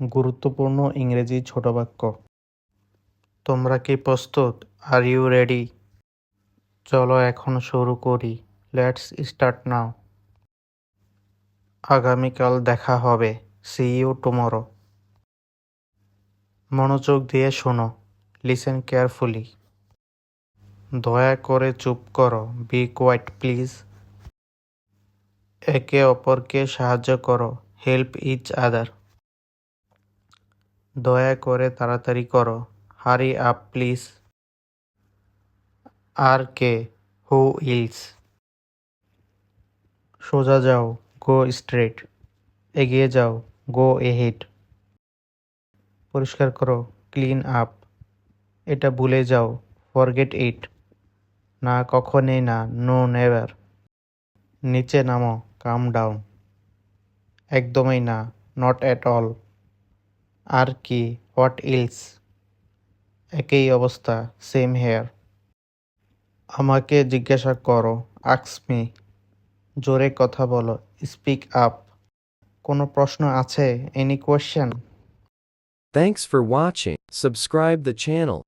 গুরুত্বপূর্ণ ইংরেজি ছোট বাক্য। তোমরা কি প্রস্তুত? আর ইউ রেডি চলো এখন শুরু করি। লেটস স্টার্ট নাও আগামীকাল দেখা হবে। সি ইউ টুমরো মনোযোগ দিয়ে শোনো। লিসেন কেয়ারফুলি দয়া করে চুপ করো। বি কোয়াইট প্লিজ একে অপরকে সাহায্য করো। হেল্প ইচ আদার দয়া করে তাড়াতাড়ি করো। হারি আপ প্লিজ আর কে? হু ইলস সোজা যাও। গো স্ট্রেট এগিয়ে যাও। গো এ এহেড পরিষ্কার করো। ক্লিন আপ এটা ভুলে যাও। ফরগেট ইট না, কখনই না। নো নেভার নিচে নামো। কাম ডাউন একদমই না। নট অ্যাট অল আর কি? হোয়াট ইলস একই অবস্থা সেম হেয়ার আমাকে জিজ্ঞাসা করো আক্সমি জোরে কথা বলো স্পিক আপ কোনো প্রশ্ন আছে? Any question Thanks for watching. Subscribe the channel.